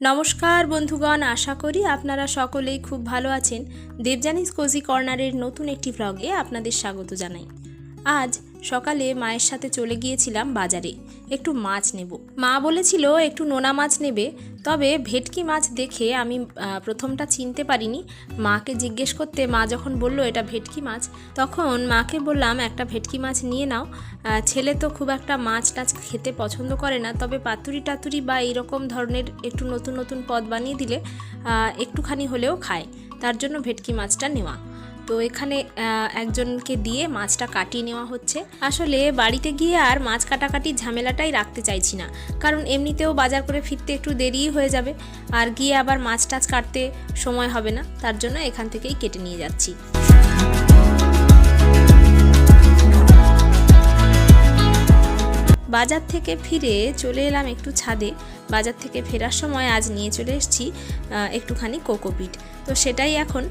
নমস্কার বন্ধুগণ, আশা করি আপনারা সকলেই খুব ভালো আছেন। দেবজানিস কোজি কর্নারের নতুন একটি ব্লগে আপনাদের স্বাগত জানাই। আজ সকালে মায়ের সাথে চলে গিয়েছিলাম বাজারে। একটু মাছ নেব। মা বলেছিল, একটু নোনা মাছ নেবে। তবে ভেটকি মাছ দেখে আমি প্রথমটা চিনতে পারিনি। মাকে জিজ্ঞেস করতে মা যখন বলল, এটা ভেটকি মাছ? তখন মাকে বললাম, একটা ভেটকি মাছ নিয়ে নাও। ছেলে তো খুব একটা মাছ টাছ খেতে পছন্দ করে না। তবে পাতুরি টাতুরি বা এইরকম ধরনের একটু নতুন নতুন পদ বানিয়ে দিলে একটুখানি হলেও খায়। তার জন্য ভেটকি মাছটা নেওয়া। তো এখানে একজনকে দিয়ে মাছটা কাটিয়ে নেওয়া হচ্ছে। আসলে বাড়িতে গিয়ে আর মাছ কাটাকাটি ঝামেলাটাই রাখতে চাইছি না। কারণ এমনিতেও বাজার করে ফিরতে একটু দেরিই হয়ে যাবে। আর গিয়ে আবার মাছ টাছ কাটতে সময় হবে না। তার জন্য এখান থেকেই কেটে নিয়ে যাচ্ছি। বাজার থেকে ফিরে চলে এলাম একটু ছাদে। বাজার থেকে ফেরার সময় আজ নিয়ে চলে এসেছি একটুখানি কোকোপিট তো সেটাই এখন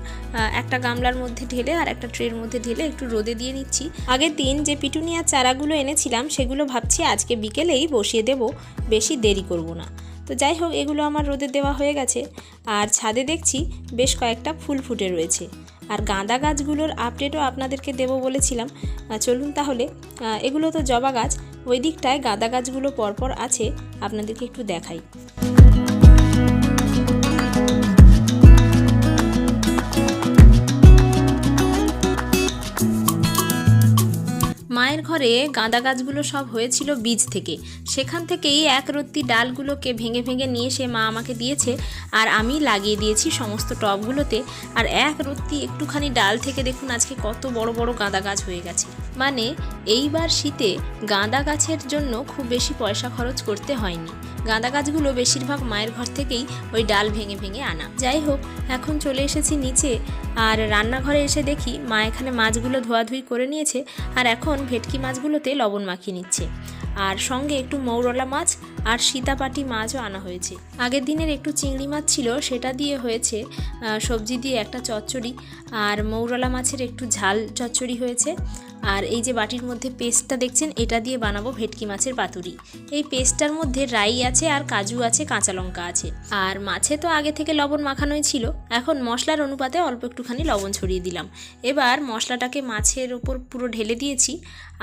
একটা গামলার মধ্যে ঢেলে আর একটা ট্রের মধ্যে ঢেলে একটু রোদে দিয়ে নিচ্ছি। আগের দিন যে পিটুনিয়া চারাগুলো এনেছিলাম, সেগুলো ভাবছি আজকে বিকেলেই বসিয়ে দেব, বেশি দেরি করব না। তো যাই হোক, এগুলো আমার রোদে দেওয়া হয়ে গেছে। আর ছাদে দেখছি বেশ কয়েকটা ফুল ফুটে রয়েছে। আর গাঁদা গাছগুলোর আপডেটও আপনাদেরকে দেব বলেছিলাম। চলুন তাহলে এগুলো তো জবা গাছ ওই দিকটায় গাঁদা গাছগুলো পরপর আছে আপনাদেরকে একটু দেখাই। ঘরে গাঁদা গাছগুলো সব হয়েছিল বীজ থেকে। সেখান থেকেই এক রত্তি ডালগুলোকে ভেঙে ভেঙে নিয়ে সে মা আমাকে দিয়েছে আর আমি লাগিয়ে দিয়েছি সমস্ত টবগুলোতে। আর এক রত্তি একটুখানি ডাল থেকে দেখুন আজকে কত বড় বড় গাঁদা গাছ হয়ে গেছে। মানে এইবার শীতে গাঁদা গাছের জন্য খুব বেশি পয়সা খরচ করতে হয়নি। গাঁদা গাছগুলো বেশিরভাগ মায়ের ঘর থেকেই ওই ডাল ভেঙে ভেঙে আনা। যাই হোক, এখন চলে এসেছি নিচে, আর রান্নাঘরে এসে দেখি মা এখানে মাছগুলো ধোয়াধুই করে নিয়েছে, আর এখন ভেটকি মাছগুলোতে লবণ মাখিয়ে নিচ্ছে। আর সঙ্গে একটু মৌরলা মাছ আর সীতাপাটি মাছও আনা হয়েছে। আগের দিনের একটু চিংড়ি মাছ ছিল, সেটা দিয়ে হয়েছে সবজি দিয়ে একটা চচ্চড়ি আর মৌরলা মাছের একটু ঝাল চচ্চড়ি হয়েছে। আর এই যে বাটির মধ্যে পেস্টটা দেখছেন, এটা দিয়ে বানাবো ভেটকি মাছের পাতুরি। এই পেস্টটার মধ্যে রাই আছে আর কাজু আছে, কাঁচা লঙ্কা আছে। আর মাছে তো আগে থেকে লবণ মাখানোই ছিল, এখন মশলার অনুপাতে অল্প একটুখানি লবণ ছড়িয়ে দিলাম। এবার মশলাটাকে মাছের ওপর পুরো ঢেলে দিয়েছি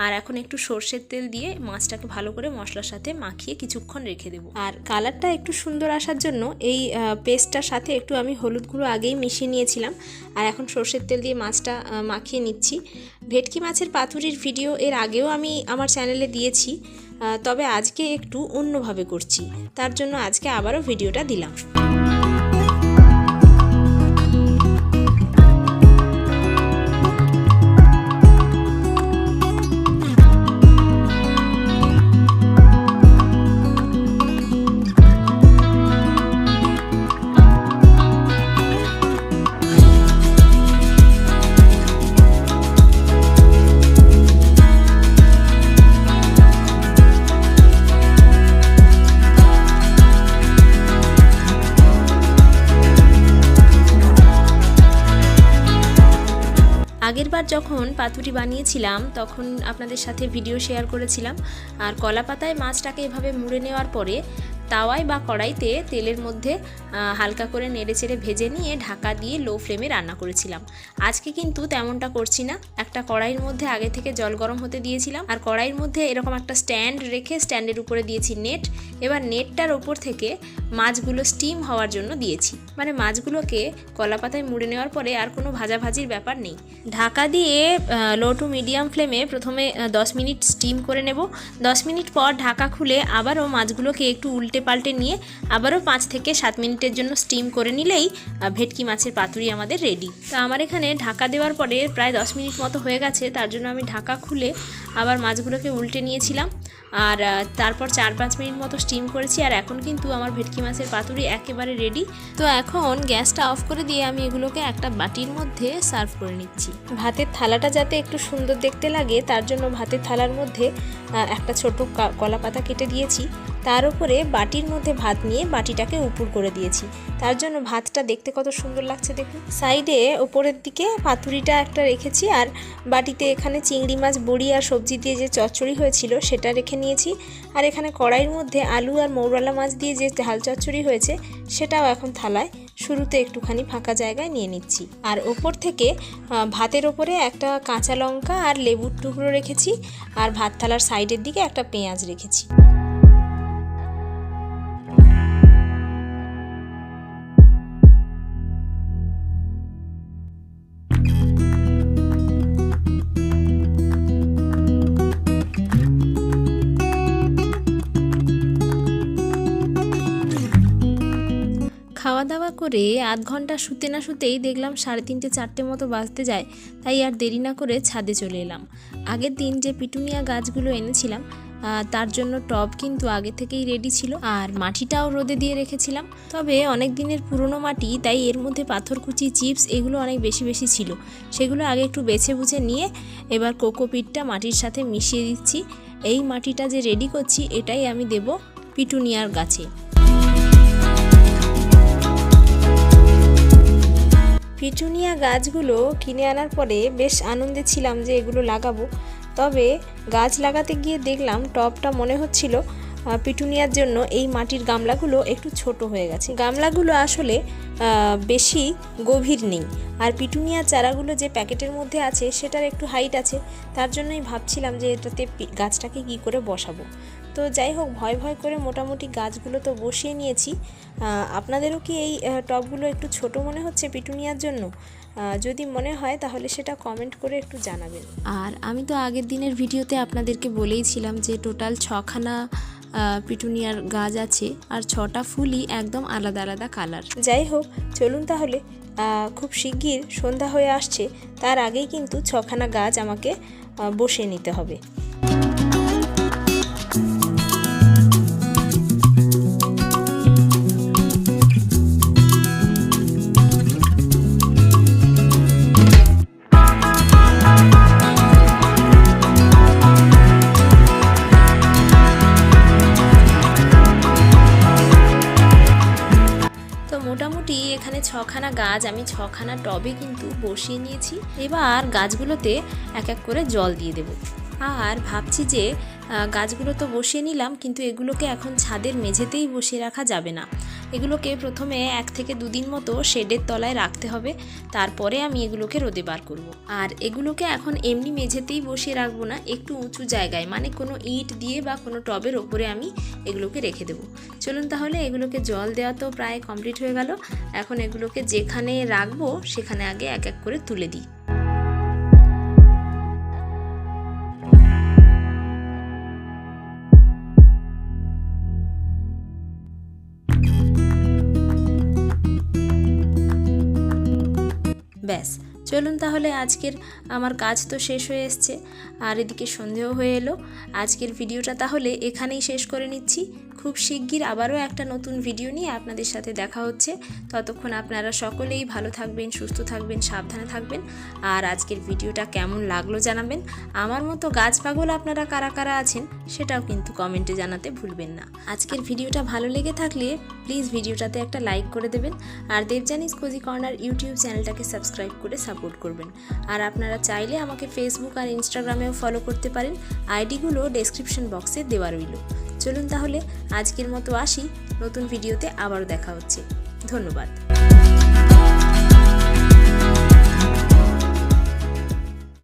আর এখন একটু সর্ষের তেল দিয়ে মাছটাকে ভালো করে মশলার সাথে মাখিয়ে কিছুক্ষণ রেখে দেবো। আর কালারটা একটু সুন্দর আসার জন্য এই পেস্টটার সাথে একটু আমি হলুদ গুঁড়ো আগেই মিশিয়ে নিয়েছিলাম। আর এখন সর্ষের তেল দিয়ে মাছটা মাখিয়ে নিচ্ছি। ভেটকি মাছের পাতুরির ভিডিও এর আগেও আমি আমার চ্যানেলে দিয়েছি তবে আজকে একটু অন্যভাবে করছি। তার জন্য আজকে আবারও ভিডিওটা দিলাম। আগেরবার যখন পাতুরি বানিয়েছিলাম, তখন আপনাদের সাথে ভিডিও শেয়ার করেছিলাম। আর কলা পাতায় মাছটাকে এভাবে মুড়ে নেওয়ার পরে তাওয়ায় বা কড়াইতে তেলের মধ্যে হালকা করে নেড়ে চেড়ে ভেজে নিয়ে ঢাকা দিয়ে লো ফ্লেমে রান্না করেছিলাম। আজকে কিন্তু তেমনটা করছি না। একটা কড়াইয়ের মধ্যে আগে থেকে জল গরম হতে দিয়েছিলাম আর কড়াইয়ের মধ্যে এরকম একটা স্ট্যান্ড রেখে স্ট্যান্ডের উপরে দিয়েছি নেট এবার নেটটার ওপর থেকে মাছগুলো স্টিম হওয়ার জন্য দিয়েছি। মানে মাছগুলোকে কলা পাতায় মুড়ে নেওয়ার পরে আর কোনো ভাজাভাজির ব্যাপার নেই। ঢাকা দিয়ে লো টু মিডিয়াম ফ্লেমে প্রথমে দশ মিনিট স্টিম করে নেব। দশ মিনিট পর ঢাকা খুলে আবারও মাছগুলোকে একটু উল্টে পাল্টে নিয়ে আবারও পাঁচ থেকে সাত মিনিটের জন্য স্টিম করে নিলেই ভেটকি মাছের পাতুরি আমাদের রেডি তো আমার এখানে ঢাকা দেওয়ার পরে প্রায় দশ মিনিট মতো হয়ে গেছে, তার জন্য আমি ঢাকা খুলে আবার মাছগুলোকে উল্টে নিয়েছিলাম। আর তারপর চার পাঁচ মিনিট মতো স্টিম করেছি, আর এখন কিন্তু আমার ভেটকি মাছের পাতুরি একেবারে রেডি তো এখন গ্যাসটা অফ করে দিয়ে আমি এগুলোকে একটা বাটির মধ্যে সার্ভ করে নিচ্ছি। ভাতের থালাটা যাতে একটু সুন্দর দেখতে লাগে, তার জন্য ভাতের থালার মধ্যে একটা ছোট কলা পাতা কেটে দিয়েছি। তার উপরে বাটির মধ্যে ভাত নিয়ে বাটিটাকে উপুর করে দিয়েছি। তার জন্য ভাতটা দেখতে কত সুন্দর লাগছে দেখুন। সাইডে ওপরের দিকে পাতুরিটা একটা রেখেছি আর বাটিতে এখানে চিংড়ি মাছ, বড়ি আর সবজি দিয়ে যে চচ্চড়ি হয়েছিল সেটা রেখে নিয়েছি। আর এখানে কড়াইয়ের মধ্যে আলু আর মৌরালা মাছ দিয়ে যে ঝাল চচ্চড়ি হয়েছে সেটাও এখন থালায়। শুরুতে একটুখানি ফাঁকা জায়গায় নিয়ে নিচ্ছি। আর ওপর থেকে ভাতের ওপরে একটা কাঁচা লঙ্কা আর লেবুর টুকরো রেখেছি। আর ভাত থালার সাইডের দিকে একটা পেঁয়াজ রেখেছি। করে আধ ঘণ্টা শুতে না শুতেই দেখলাম সাড়ে তিনটে, চারটে মতো বাজতে যায়, তাই আর দেরি না করে ছাদে চলে এলাম। আগের দিন যে পিটুনিয়া গাছগুলো এনেছিলাম তার জন্য টব কিন্তু আগে থেকেই রেডি ছিল আর মাটিটাও রোদে দিয়ে রেখেছিলাম। তবে অনেক দিনের পুরনো মাটি, তাই এর মধ্যে পাথরকুচি চিপস এগুলো অনেক বেশি বেশি ছিল। সেগুলো আগে একটু বেছে বুছে নিয়ে এবার কোকোপিটটা মাটির সাথে মিশিয়ে দিচ্ছি। এই মাটিটা যে রেডি করছি, এটাই আমি দেব পিটুনিয়ার গাছে। পিটুনিয়া গাছগুলো কিনে আনার পরে বেশ আনন্দে ছিলাম যে এগুলো লাগাবো। তবে গাছ লাগাতে গিয়ে দেখলাম টবটা মনে হচ্ছিল পিটুনিয়ার জন্য এই মাটির গামলাগুলো একটু ছোট হয়ে গেছে। গামলাগুলো আসলে বেশি গভীর নেই। আর পিটুনিয়া চারাগুলো যে প্যাকেটের মধ্যে আছে সেটার একটু হাইট আছে, তার জন্যই ভাবছিলাম যে এটাতে গাছটাকে কী করে বসাবো। তো যাই হোক ভয় ভয় করে মোটামুটি গাছগুলো তো বসিয়ে নিয়েছি। আপনাদেরও কি এই টবগুলো একটু ছোট মনে হচ্ছে পিটুনিয়ার জন্য? যদি মনে হয় তাহলে সেটা কমেন্ট করে একটু জানাবেন। আর আমি তো আগের দিনের ভিডিওতে আপনাদেরকে বলেইছিলাম যে টোটাল ছখানা পিটুনিয়ার গাছ আছে আর ছটা ফুলই একদম আলাদা আলাদা কালার। যাই হোক চলুন তাহলে। খুব শিগগির সন্ধ্যা হয়ে আসছে তার আগেই কিন্তু ছখানা গাছ আমাকে বসিয়ে নিতে হবে। গাছ আমি ছখানা টবে কিন্তু বসিয়ে নিয়েছি। এবার গাছগুলোতে এক এক করে জল দিয়ে দেব। আর ভাবছি যে গাছগুলো তো বসিয়ে নিলাম, কিন্তু এগুলোকে এখন ছাদের মেঝেতেই বসিয়ে রাখা যাবে না। এগুলোকে প্রথমে এক থেকে দুদিন মতো শেডের তলায় রাখতে হবে। তারপরে আমি এগুলোকে রোদে বার করব। আর এগুলোকে এখন এমনি মেঝেতেই বসিয়ে রাখব না, একটু উঁচু জায়গায় মানে কোনো ইট দিয়ে বা কোনো টবের ওপরে আমি এগুলোকে রেখে দেবো। চলুন তাহলে, এগুলোকে জল দেওয়া তো প্রায় কমপ্লিট হয়ে গেল। এখন এগুলোকে যেখানে রাখব, সেখানে আগে এক এক করে তুলে দিই। চলুন তাহলে আজকের আমার কাজ তো শেষ হয়ে এসছে। আর এদিকে সন্ধেও হয়ে এলো। আজকের ভিডিওটা তাহলে এখানেই শেষ করে নিচ্ছি। খুব শিগগির আবারও একটা নতুন ভিডিও নিয়ে আপনাদের সাথে দেখা হচ্ছে। ততক্ষণ আপনারা সকলেই ভালো থাকবেন, সুস্থ থাকবেন, সাবধানে থাকবেন। আর আজকের ভিডিওটা কেমন লাগল জানাবেন। আমার মতো গাছ পাগল আপনারা কারা কারা আছেন, সেটাও কিন্তু কমেন্টে জানাতে ভুলবেন না। আজকের ভিডিওটা ভালো লেগে থাকলে প্লিজ ভিডিওটাতে একটা লাইক করে দেবেন। আর দেবজানিস কোজি কর্নার ইউটিউব চ্যানেলটাকে সাবস্ক্রাইব করে সাপোর্ট করবেন। আর আপনারা চাইলে আমাকে ফেসবুক আর ইনস্টাগ্রামেও ফলো করতে পারেন। আইডিগুলো ডেসক্রিপশন বক্সে দেওয়া রইল। চলুন তাহলে আজকের মতো আসি। নতুন ভিডিওতে আবারও দেখা হচ্ছে। ধন্যবাদ।